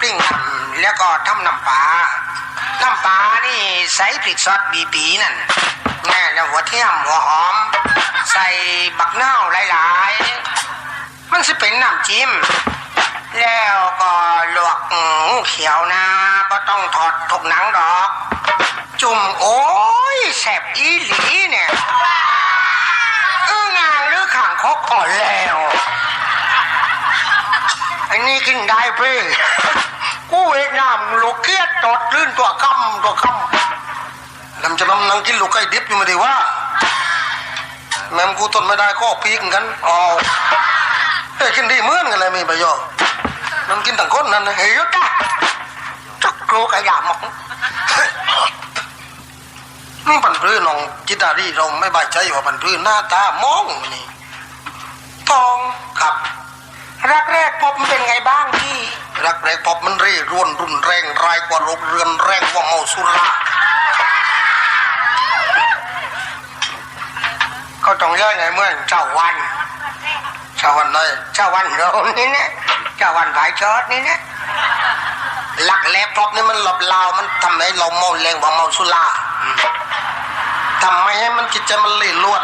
ปิ้งน้ำแล้วก็ทำน้ำปลา น้ำปลานี่ใส่พริกซอสบีบีนั่นแน่แล้วหัวเทียมหัวหอม ใส่บักเน่าวหลายๆ มันจะเป็นน้ำจิ้ม แล้วก็ลวกงูเขียวนะก็ต้องถอดทุกหนังดอก จุ่มโอ้ยแสบอีหลีเนี่ยเอองานหรือข่างคกก่อนแล้ว อันนี้กินได้เพ่ กูเองน้ำลูกเกียดตดลื่นตัวคำตัวคำลำจะลำนังกินลูกไก่ดิบอยู่มาดีว่า แม่มกูทนไม่ได้ก็พีกกันอ๋อเฮ้ยกินดีเหมือนกันเลยมีประโยชน์มันกินต่างคนนั่นเฮ้ยจ้ะจักโกรกระยามอกนี่ปันพื้นน้องจิตารีเราไม่บายใจว่าปันพื้นหน้าตามองนี่ทองครับรักแรกพบมันเป็นไงบ้าง รักแรกพบมันเร่ร่วนรุนแรงรายกว่าโรคเรือนแรงกว่าเมาสุราก็ต้องเยอะไงเมื่อเจ้าวันเจ้าวันเลยเจ้าวันเรานี่นะเจ้าวันผายชอดนี่นะหลักแรกพบนี่มันหลบลาวมันทำให้เราเมาแรงกว่าเมาสุราทำไมให้มันจิตใจมันเล่ร่วน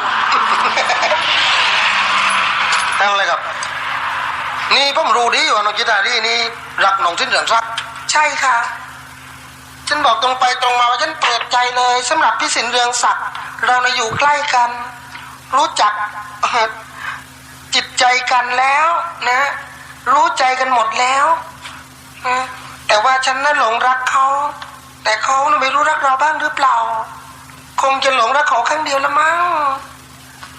นั่นเลยครับ นี่ผมรู้ดีว่าน้องจิตารีนี่ รักน้องสิ้นเหลืองซักใช่ค่ะ ฉันบอกตรงไปตรงมาว่าฉันเปิดใจเลยสำหรับพี่สินเรืองศักดิ์เราในอยู่ใกล้กัน รู้จักจิตใจกันแล้วนะ รู้ใจกันหมดแล้วนะแต่ว่าฉันน่ะหลงรักเขา แต่เขาน่ะไม่รู้รักเราบ้างหรือเปล่า คงจะหลงรักเขาครั้งเดียวละมั้ง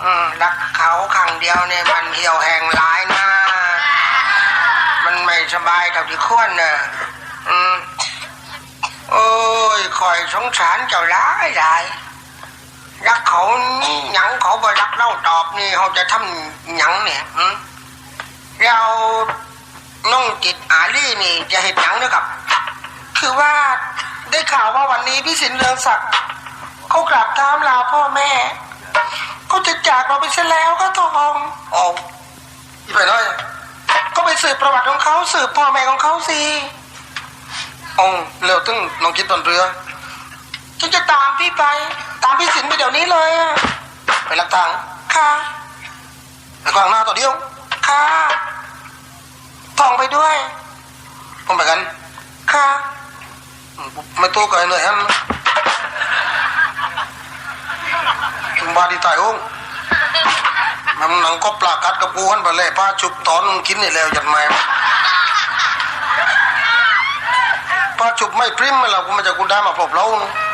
อืมรักเขาครั้งเดียวเนี่ยมันเหี่ยวแห้งหลายนะ ไม่สบายกับที่ควรเนอะอืมโอ้ยคอยสงสารเจ้าร้ายหลายรักเขานี่หยังเขาบ่รักเราตอบนี่เขาจะทำหยังเนี่ยเราน้องจิตอาลี่นี่จะเห็นหยังนะครับ คือว่าได้ข่าวว่าวันนี้พี่สินเรืองศักดิ์เขากลับตามลาพ่อแม่เขาจะจากเราไปเสียแล้วก็ทองอ๋ออีไปน้อย ก็ไปสืบประวัติของเขาสืบพ่อแม่ของเขาสิอ๋อเร็วตึ้งน้องคิดตอนเรือฉันจะตามพี่ไป ตามพี่สินไปเดี๋ยวนี้เลยอะไปรับทางค่ะไปขวางหน้าต่อเดียวค่ะทองไปด้วยผมไปกันค่ะไม่ตัวกันเลยฮะถึงบาดีตายองมั นหนังก็ปลากัดกระปูหันไปเลยป้าชุบตอนมึงกินนี่แล้วยันแม่ป้าชุบไม่พริ้มไม่เรากูมาจากกูได้มาพบเรา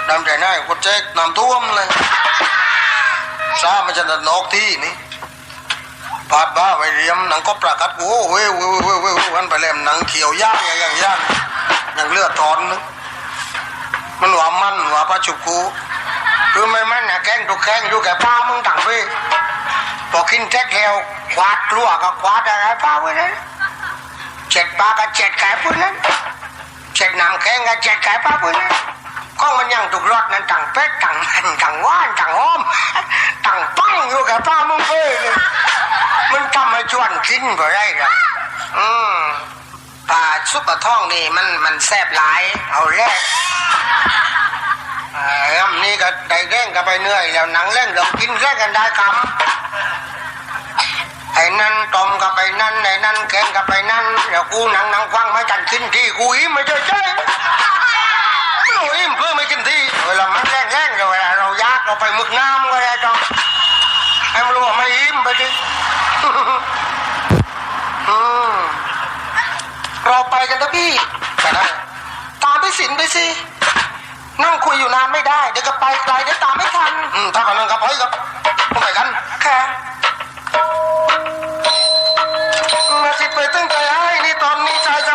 ดำใจง่ายกูแจ๊กน้ำท่วมเลยซามันจะนอกที่นี่ปาดบ้าไปเรียมหนังก็ปลากัดกูเว้ยเว้ยเว้ยเว้ยหันไปเลยหนังเขียวย่างอย่างอย่างย่างอย่างเลือดตอนนึงมันหวานมันหวานป้าชุบกูคือไม่มันนะแกงถูกแกงอยู่แก่ป้ามึงต่างพี่ พอกินแท็กแล้วควาดกลัวก็ควาดอะไรป้าไว้นั้นเจ็ดปลาก็เจ็ดไก่ปุ่นนั้นเจ็ดน้ำแข็งก็เจ็ดไก่ป้าปุ่นนั้นก็มันยังถูกรอดนั้นต่างเป็ดต่างมันต่างว่านต่างหอมต่างปังอยู่แก่ป้ามึงเฟ้ยเลยมันทำให้ชวนกินไปได้หรออืมปลาซุปปลาท่องนี่มันมันแซ่บหลาย เอาแรกเอ่อนี่ก็ได้แร่งก็ไปเหนื่อยแล้วหนังเล่นเรากินแรงกันได้ครับ ไอ้นั่นต้มก็ไปนั่นไอ้นั่นแกงก็ไปนั่นแล้วกูหนังหนังฟังไม่จันกินที่กูอิ่มไม่ใช่ใช่กูอิ่มเพื่อไม่กินที่เวลามันแรงแรงเวลาเรายากเราไปมึกน้ำก็ได้จ้องให้มันรู้ว่าไม่อิ่มไปดิเราไปกันนะพี่ไปได้ตามไปสินไปสินั่งคุยอยู่นานไม่ได้เดี๋ยวก็ไปไกลเดี๋ยวตามไม่ทันอืมถ้ากันนั่งกับเฮ้ยครับไปกัน ค่ะมาสิไปตั้งใจให้นี่ตอนนี้ชายจะ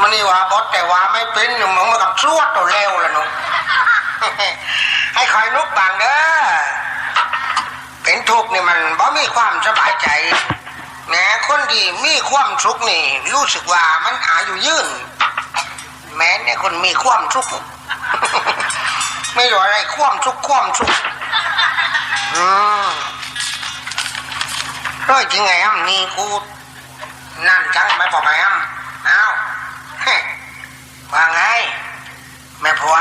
มันนี่ว่าบดแต่ว่าไม่เป็นหนูมึงมากับชวดตัวเร็วละหนูให้คอยนุกบางเด้อเป็นทุกข์นี่มันบ่มีความสบายใจแหมคนที่มีความสุขนี่ รู้สึกว่ามันอายุยืน แม้เนี่ยคนมีความสุขไม่รู้อะไรความสุขความสุขอืมร้อยจริงไงอะนี่กู นั่นจังไม่บอกไงอะอ้าวว่าไง แม่ผัว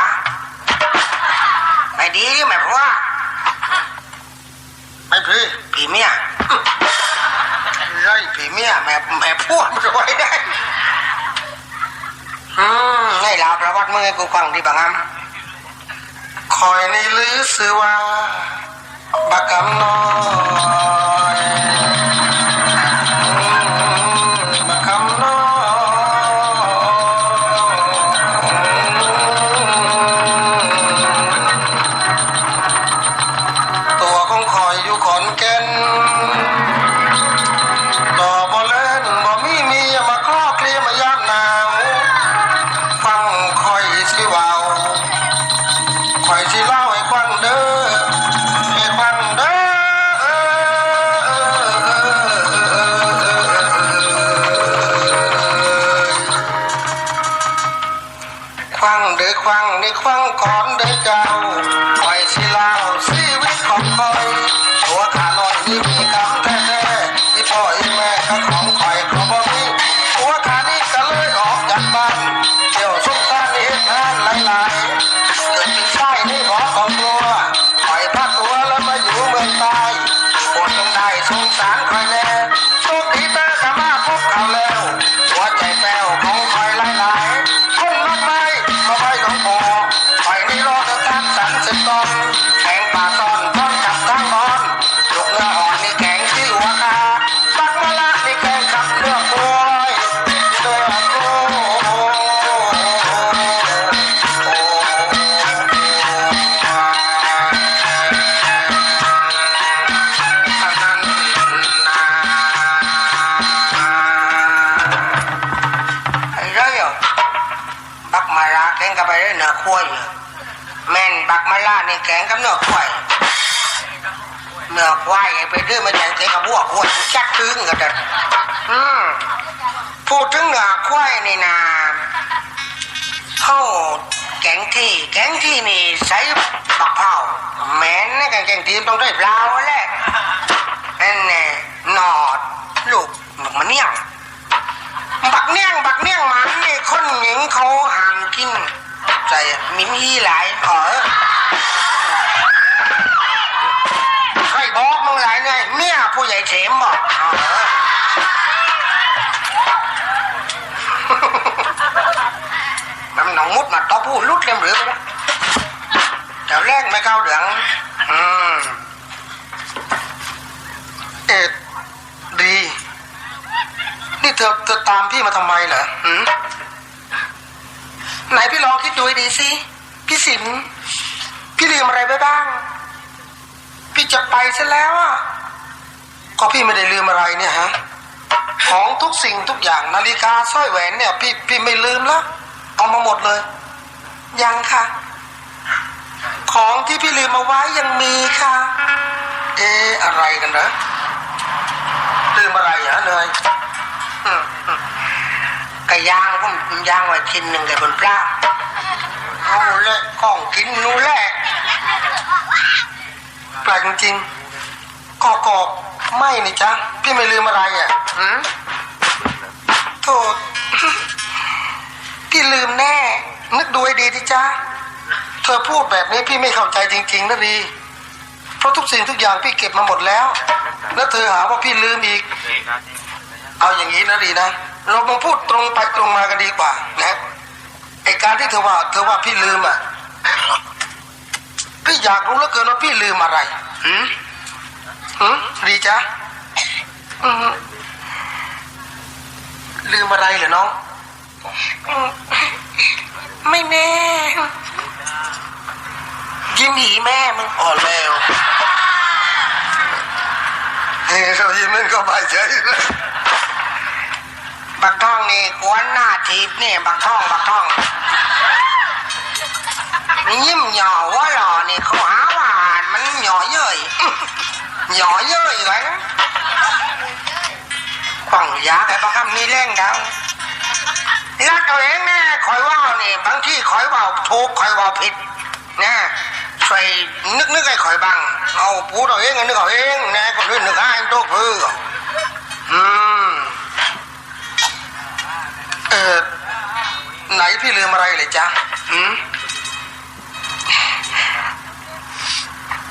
ไม่ดีดิแม่ผัวไม่พี่ผีเมียไรผีเมียแม่แม่ผัวมันรวยได้อืมให้ลาประวัติเมึงให้กูฟังดีบังอัมคอยในลือสือว่าบักกำนอ ควายไอ้ไปดื้อมาแกงแกงกับบัวควายจักตึงกันเด้ออืมพูดถึงเนื้อควายนี่นะเข้าแกงที่ แกงที่นี่ใส่บักเผาแม่นนะแกงแกงทีมต้องได้เปล่าแหละนั่นแน่หนอดลูกหนุกมันเนี่ยงบักเนี่ยงบักเนี่ยงมันนี่คนหญิงเขาหามกิน ใจมินฮีหลายเออ งมุดมาต่อผู้ลุดเล่มหรือไปแล้วแต่แรกไม่เข้าเหลือง อืม เอ็ดดี นี่เธอเธอตามพี่มาทำไมเหรอหืมไหนพี่ลองคิดดูให้ดีสิ พี่สินพี่ลืมอะไรไปบ้าง พี่จะไปซะแล้วอะ ก็พี่ไม่ได้ลืมอะไรเนี่ยฮะ ของทุกสิ่งทุกอย่างนาฬิกาสร้อยแหวนเนี่ย พี่พี่ไม่ลืมแล้ว มาหมดเลย ยังค่ะ ของที่พี่ลืมเอาไว้ยังมีค่ะ เอ๊ะอะไรกันนะลืมอะไรเหรอเนยอืมอืมกะยางผมยางไว้ชิ้นหนึ่งเลยบนปลาเอาเลยของกินนู่นแหละแปลกจริงๆกอกอกไม่นี่จ๊ะ พี่ไม่ลืมอะไรอะหืมโทษพี่ ลืมแน่ นึกดูให้ดีที่จ๊ะเธอพูดแบบนี้พี่ไม่เข้าใจจริง ๆนะดี เพราะทุกสิ่งทุกอย่างพี่เก็บมาหมดแล้ว แล้วเธอหาว่าพี่ลืมอีก เอาอย่างนี้นะดีนะ เรามาพูดตรงไปตรงมากันดีกว่านะไอการที่เธอว่า เธอว่าพี่ลืมอะพี่อยากรู้เหลือเกินว่าพี่ลืมอะไรหืมหืมดีจ้ะอืมลืมอะไรเหรอน้อง ไม่แน่ยิ้มหีแม่มึงอ่อนแล้วเฮ้ยเรายิ้มมันก็บายใจเลยบักทองนี่กวนหน้าถีบเนี่ยบักท่องบักท่องนี่ยิ้มหย่อว่าหล่อนี่เขาหาว่ามันหย่อเย้ยหย่อเย้ยไว้นะป้องยาแต่บักคำนี้เร่งแล้ว รักตัวเองแน่คอยว่านี่บางที่คอยว่าถูกคอยว่าผิดนะช่ยนึกนึกให้คอยบังเอาพูดเอาเองนึกเอาเองนะคนอื่นนึกให้ตัวเพื่ออืมเออไหนพี่ลืมอะไรเลยจ๊ะอืม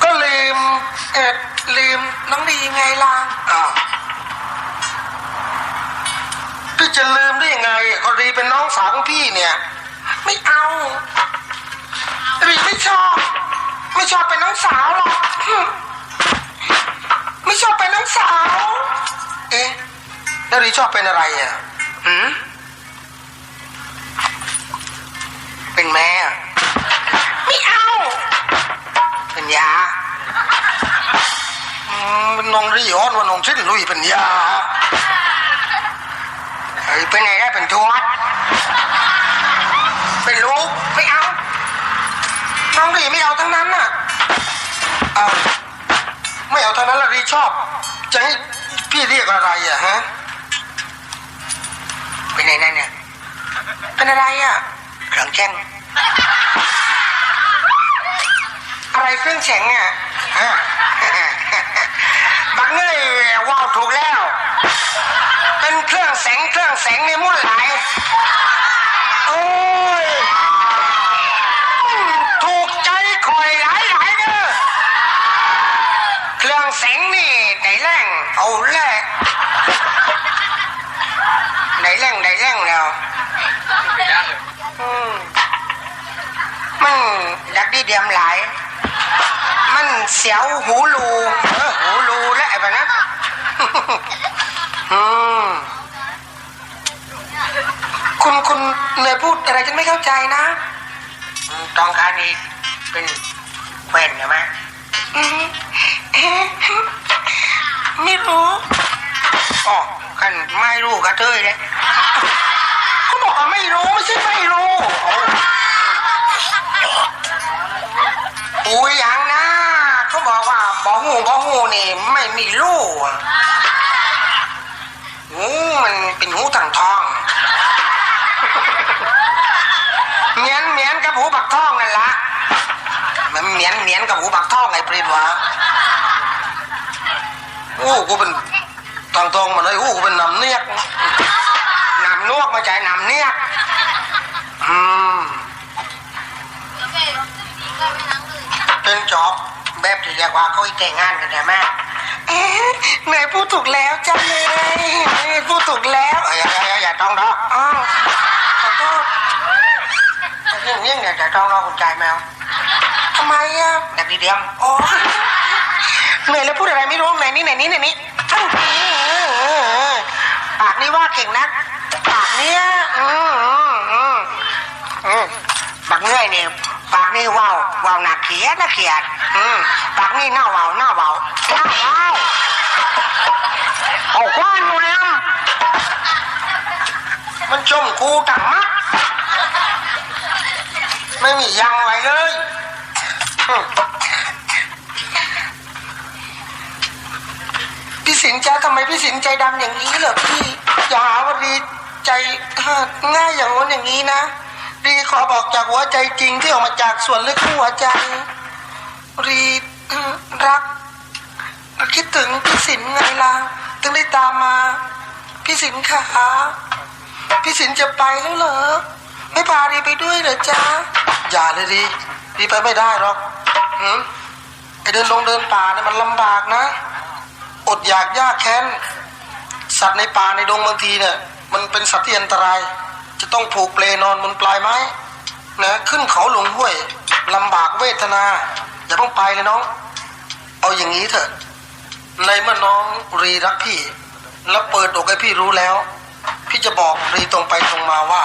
ก็ลืมเออลืมน้องดีไงล่ะอ้าว จะลืมได้ยังไงก็รีเป็นน้องสาวของพี่เนี่ย ไม่เอารีไม่ชอบ ไม่ชอบเป็นน้องสาวหรอกไม่ชอบเป็นน้องสาว เอ๊ะแล้วรีชอบเป็นอะไรอะอืมเป็นแม่ไม่เอา เป็นยาอืมเป็นนองรีออนว่าน้องชิ้นลุยเป็นยา เฮ้ยเป็นไงได้เป็นทวดเป็นลูกไม่เอาน้องรีไม่เอาทั้งนั้นน่ะเอาไม่เอาทั้งนั้นละรีชอบจะให้พี่เรียกอะไรอะฮะเป็นไงนั่นเนี่ยเป็นอะไรอะเครื่องแช่งอะไรเครื่องแข็งอะฮะบังเงยว่าวถูกแล้ว เป็นเครื่องแสงเครื่องแสงในม้วนไหลายโอ้ยถูกใจคอยหลายหลายๆเด้อเครื่องแสงนี่ได้แรงเอาแรกได้แรงได้แรงแล้วมันดักดีเดียมหลาย มันเสียวหูรูเออหูรูและไอ้แบบนั้น อืม คุณคุณเนยพูดอะไรฉันไม่เข้าใจนะอืมต้องการอีกเป็นแควนใช่ไหมอืมเอ๊ะไม่รู้อ๋อกันไม่รู้กระเทยเลยเขาบอกว่าไม่รู้ไม่ใช่ไม่รู้โอ้อุ้ยยังนะเขาบอกว่าบอหูบอหูนี่ไม่มีลูกอะหูมันเป็นหูต่างทองเหมียนเหมียนกับหูปักทองนั่นละมันเหมียนเหมียนกับหูปักทองไงปรินวะโอ้กูเป็นทางตรงมาเลยโอ้กูเป็นนำเนียกนำนวกมาใจนำเนียกอืมเป็นจอบแบบที่เรียกว่าเขาอีแต่งงานกันใช่ไหมเอ๊ะนายพูดถูกแล้วจ้าเลยพูดถูกแล้วอย่าอย่าอย่าต้องดอกอ้าวขอโทษ ยิ่งยิ่งเนี่ยจะต้องรอคุณใจแมวทำไมอะแบบดีเดียมโอ้เหนื่อยแล้วพูดอะไรไม่รู้ไหนนี่ไหนนี่ไหนนี่อื้อหือปากนี่ว่าเก่งนักปากเนี้ยอืมอืมอืมอืมบักเงยเนี่ยปากนี่ว่าวว่าวหนักเขียดนะเขียดอืมปากนี่หน้าว่าวหน้าว่าวหน้าว่าวเอาคว้านอยู่แล้วมันชมกูต่างมัด ไม่มียังไว้เลยพี่สินจ้าทำไมพี่สินใจดำอย่างนี้เหรอพี่อย่าหาว่าดีใจง่ายอย่างโน้นอย่างนี้นะรีขอบอกจากหัวใจจริงที่ออกมาจากส่วนลึกของหัวใจ รีรักคิดถึงพี่สินไงล่ะถึงได้ตามมา พี่สินขาพี่สินจะไปแล้วเหรอ ไม่พารีไปด้วยเหรอจ๊ะอย่าเลยรีรีไปไม่ได้หรอกหืมไอเดินลงเดินป่าเนี่ยมันลำบากนะ อดอยากยากแค้น สัตว์ในป่าในดงบางทีเนี่ยมันเป็นสัตว์ที่อันตราย จะต้องผูกเปลนอนบนปลายไม้นะขึ้นเขาหลงห้วยลำบากเวทนา อย่าเพิ่งไปเลยน้อง เอาอย่างนี้เถอะ ในเมื่อน้องรีรักพี่ แล้วเปิดอกให้พี่รู้แล้ว พี่จะบอกรีตรงไปตรงมาว่า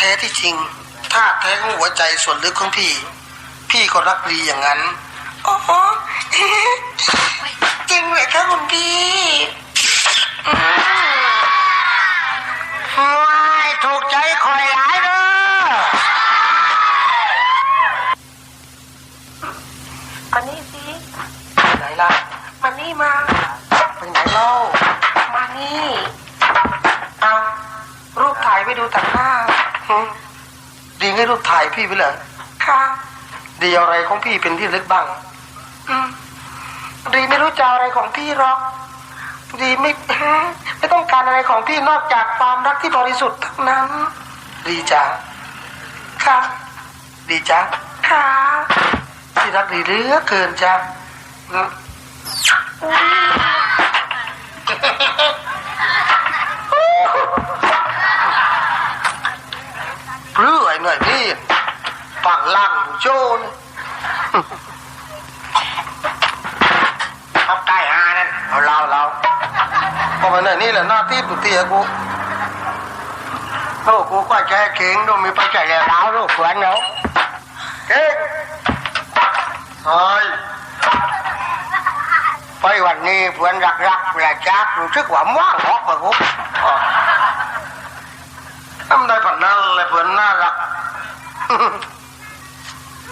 แท้ที่จริงถ้าแท้ของหัวใจส่วนลึกของพี่ พี่ก็รักดีอย่างนั้น โอ้โหจริงเหรอคะคุณพี่ว้ายถูกใจคอยหลายเด้อมานี่สิไหนล่ะมานี่มาเป็นไหนเล่ามานี่เอารูปถ่ายไปดูต่างหน้า อืมดีไงรูปถ่ายพี่ไปเลยค่ะดีอะไรของพี่เป็นที่ลึกบ้าง อืมดีไม่รู้จะเอาอะไรของพี่หรอก ดีไม่ไม่ต้องการอะไรของพี่นอกจากความรักที่บริสุทธิ์เท่านั้น ดีจ้าค่ะ ดีจ้าค่ะที่รักดีเหลือเกินจ้าอืม เหน่อยพี่ปังล่างโจนเอาใต้หานั่นเอาเราเราพอมาเนี่ยนี่แหละหน้าที่ปุติยกูโอ้กูก็แก่เก่งด้วยมีปใจแล้วแล้วลูกขวัญเนาะเก่งเฮ้ยไปวันนี้เพื่อนรักรักๆเวลาจักรู้สึกว่าว่างหอกมากู ทำได้ผันนั้นเลยเพื่อนน่ารัก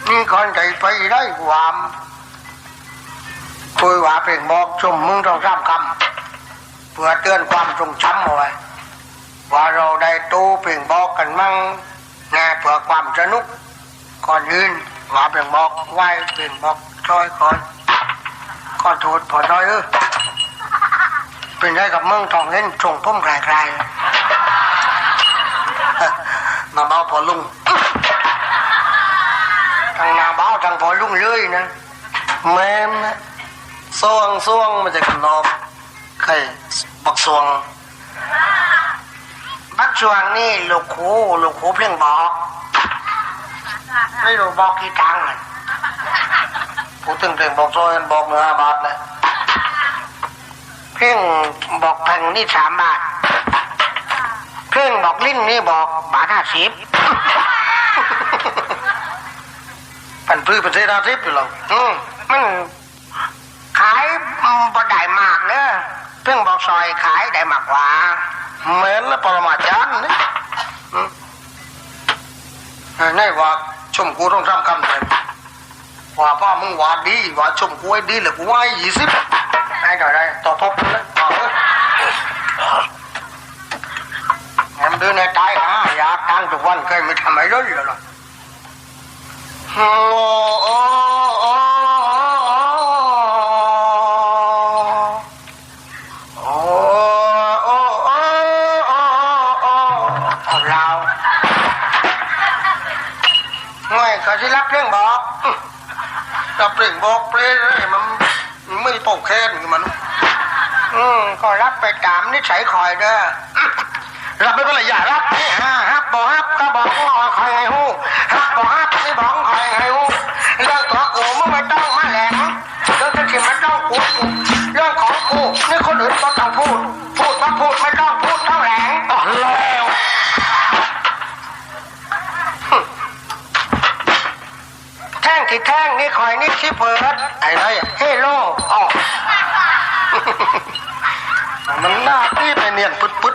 นี่คนใจไปได้ความคุยว่าเพลงบอกชมมึงต้องสามคำเพื่อเตือนความทรงจำเอาไว้ว่าเราได้ตู้เพลงบอกกันมั่งนะเพื่อความสนุกก่อนอื่นว่าเพลงบอกไหวเพลงบอกช่อยก่อนขอนโทษพอน้อยเออเป็นได้กับมึงต้องเห็นทรงพุ่มคลายๆ มาเบาพอลุงทางหนาเบาทางพอลุงเลยนะแม่นนะสวงสวงมาจากกันนอกใครบักสวงบักชวงนี่ลูกครูลูกครูเพ่งบอกไม่รู้บอกกี่ตังค์อะพูดถึงเพลงบอกซอยกันบอกเนื้อห้าบาทเลยเพ่งบอกแพงนี่สามบาท เพ่งบอกลิ้นนี่บอกบาทห้าสิบปันพื้นประเทศอาทิตย์อยู่หรอกอืมมันขายบ่ได้มากเนอะเพ่งบอกซอยขายได้มากกว่าแม้นและปรมาจารย์นี่อืมไอ้นี่ว่าชมกูต้องทำคำเลยว่าพ่อมึงว่าดีว่าชมกูให้ดีเหรือกูว่ายี่สิบให้ต่อได้ต่อทบ ดูในใจฮะอยากตั้งทุกวันเคยไม่ทำไมด้วยหรอโอ้ที่รับเรื่องบอกรับเปล่งบอกเปรี้ยมันไม่โปกแค้นมันอืมก็รับไปตามนิสัยคอยเด้อ รับไม่เป็นไรอย่ารับนี่ฮะฮับบอกฮับก็บอกว่าคอยไงฮู้ฮับบอกฮับไม่บอกคอยไงฮู้เรื่องตัวกูมึงไม่ต้องมาแหลมเรื่องที่มันต้องกูเรื่องของกูนี่คนอื่นก็ต้องพูด พูดมาพูดไม่ต้องพูดเท่าแหลงอะแล้วแท่งที่แท่งนี่คอยนี่ชิเพิร์ดไอ้ไรเฮโลอ๋อมันหน้าที่ไปเนียนปึ๊ดปึ๊ด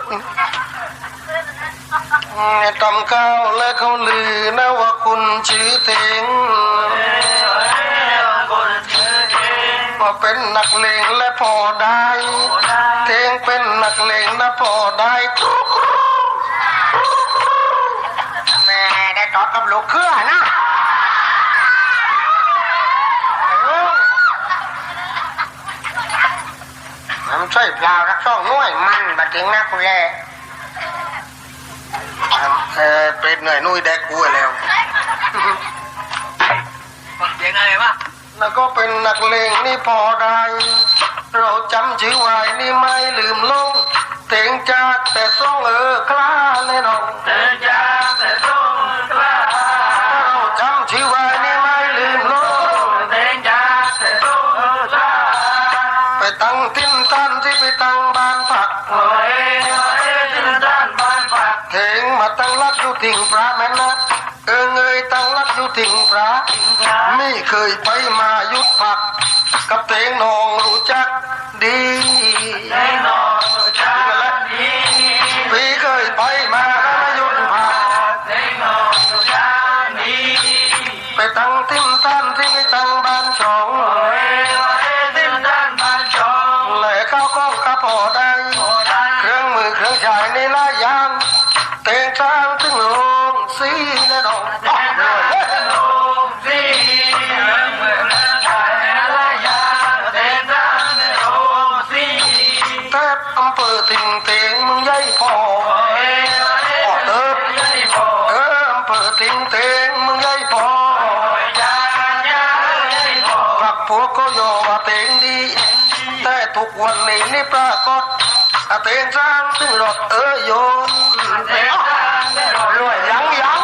ไอ้ตำเก้าและเขาลือนะว่าคุณชื่อเทงว่าเป็นนักเลงและพอได้เทงเป็นนักเลงนะพอได้กรุ๊กแม่ได้ตอบกับลูกเครือนะเออมันช่วยเปล่ารักช่องน้วยมันบัดถึงนักแล เออเป็นหน่อยนุ้ยแดกกูไว้แล้ว เสียงอะไรวะแล้วก็เป็นนักเลงนี่พอได้ เราจำชื่อไว้นี่ไม่ลืมลงเต็งจากแต่ส่งเออคลาเลยน้องเต็งจากแต่ส่งคลาเราจำชื่อไว้นี่ไม่ลืมลงเต็งจากแต่ส่งเออคลาไปตั้งทิ้นตันที่ไปตั้ง งรักอยู่ทิ้งพระแม่นะเออเงยตั้งรักอยู่ทิ้งพระไม่เคยไปมายุดผัก กับเตงนองรู้จักดี ทุกวันนี้นี่ปรากฏอาเตงช้างถึงรถเออโยนรวยยังยัง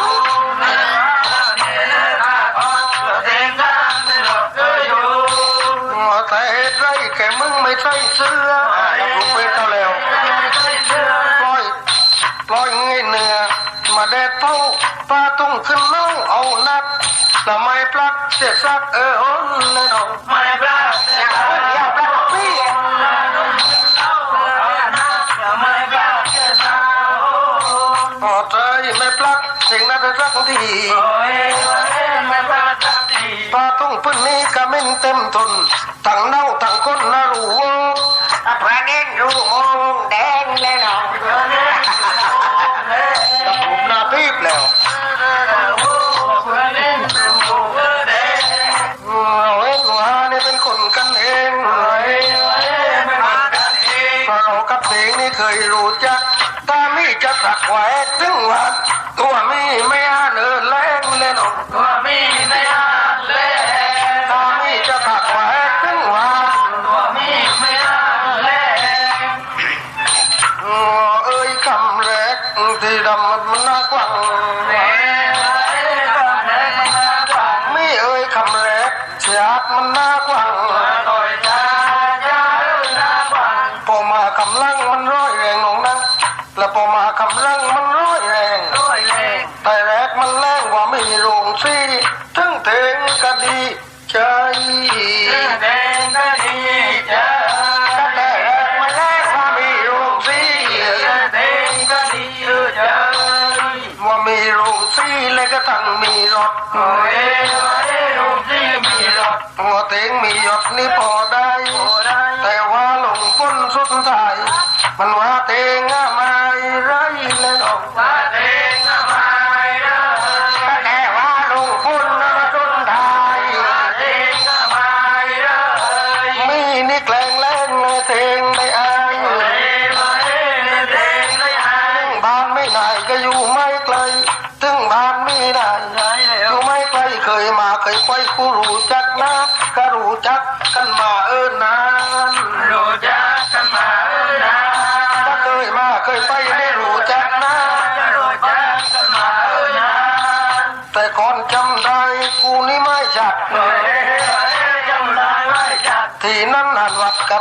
แต่เหตุไรแค่มึงไม่ใส่เสื้อรับรู้ไปเท่าแล้วปล่อยปล่อยเงยเนื้อมาแดดเท่าปลาตุ้งขึ้นเล่าเอานัดละไม่ปลักเสียซักเออหนเลยน้องอย่าปลักพี่ พอใจไม่ปลักสิ่งนั้นจะสักทีปลาตุ้งพื้นนี้ก็ไม่เต็มทนทั้งเน่าทั้งก้นน่ารู้วงพระเด่นรู้โงแดงเลยน้องกับผมน้าพีบแล้วเราเองเคนกันเองเพราะเรากับเพลงนี่เคยรู้จัก จะสักไว้ถึงว่าตัวมีไม่อาเนินแรงเลยน้อ มีรถหัวเตงมีหยศนี่พอได้ แต่ว่าหลงพ้นสุดท้าย มันว่าเตงอะไม่ไรเลยหรอกเตง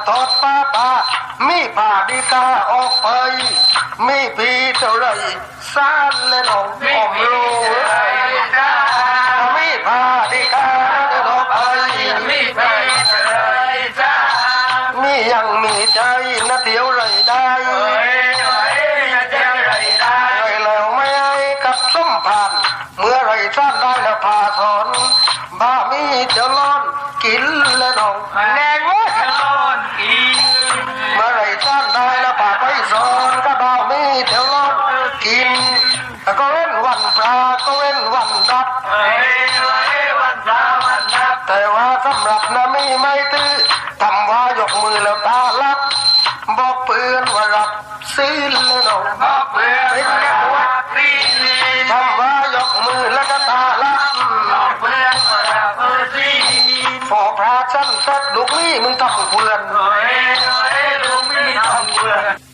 ทอดป้าป้ามีผ่าดีกาออกไป มีพีเท่าไรสานและน้องอมรู้มีผ่าดีกาเดินออกไปมียังมีใจนะเที่ยวไรได้ สำหรับนะมีไม่ตื้อทำว่ายกมือแล้วตาลับ บอกเพื่อนว่ารับซีนเลยน้องเป็นแค่วัดทำว่ายกมือแล้วก็ตาลับพอพระชั้นสัดลูกนี่มึงทำเพื่อน Hãy subscribe cho kênh Ghiền Mì Gõ Để không bỏ lỡ